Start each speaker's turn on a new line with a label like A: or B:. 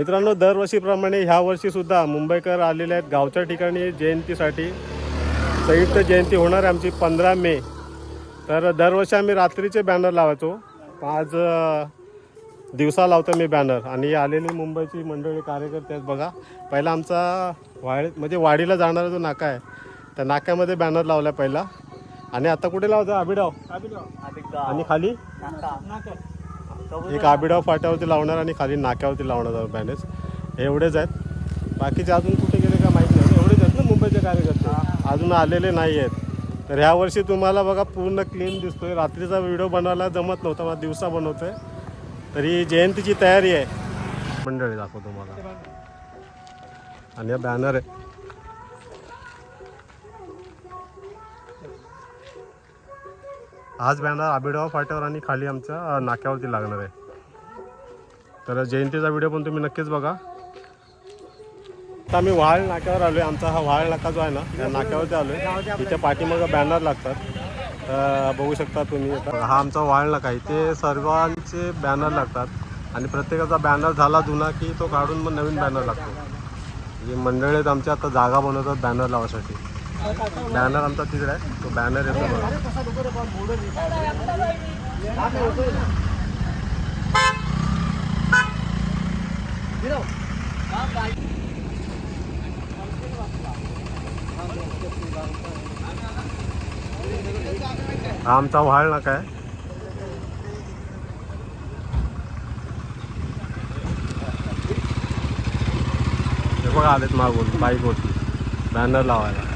A: मित्रांनो दरवर्षीप्रमाणे ह्या वर्षी सुद्धा मुंबईकर आलेले आहेत गावच्या ठिकाणी जयंतीसाठी. संयुक्त जयंती होणार आहे आमची पंधरा मे. तर दरवर्षी आम्ही रात्रीचे बॅनर लावायचो. आज दिवसा लावतो मी बॅनर आणि आलेली मुंबईची मंडळी कार्यकर्ते आहेत बघा. पहिला आमचा वाडी म्हणजे वाडीला जाणारा जो नाका आहे त्या नाक्यामध्ये बॅनर लावला पहिला. आणि आता कुठे लावतो आबिडाव आणि खाली? एक आबिडाव फाट्यावरती लावणार आणि खाली नाक्यावरती लावणार बॅनर्स एवढेच आहेत. बाकीचे अजून कुठे गेले का माहीत नाही. एवढेच आहेत ना मुंबईचे कार्यकर्ते. अजून आलेले नाही आहेत. तर ह्या वर्षी तुम्हाला बघा पूर्ण क्लीन दिसतोय. रात्रीचा व्हिडिओ बनवायला जमत नव्हता मला दिवसा बनवतोय. तर ही जयंतीची तयारी आहे. मंडळी दाखवतो तुम्हाला. आणि हा बॅनर आहे. आज बॅनर आबिडावा फाट्यावर आणि खाली आमच्या नाक्यावरती लागणार आहे. तर जयंतीचा व्हिडिओ पण तुम्ही नक्कीच बघा. आता आम्ही व्हाळ नाक्यावर आलोय. आमचा हा व्हाळ नाका जो आहे ना त्या नाक्यावरती आलोय. तिच्या पाठीमागं बॅनर लागतात. तर बघू शकता तुम्ही हा आमचा व्हाळ नाका. इथे सर्वांचे बॅनर लागतात. आणि प्रत्येकाचा बॅनर झाला जुना की तो काढून मग नवीन बॅनर लागतो. म्हणजे मंडळी आमच्या आता जागा बनवतात बॅनर लावासाठी बॅनर आमचा तिकडे आहे. तो बॅनर येतो हा आमचा व्हाळ नाका आहे. बघा आलेत मागून बाईकवरती बॅनर लावायला.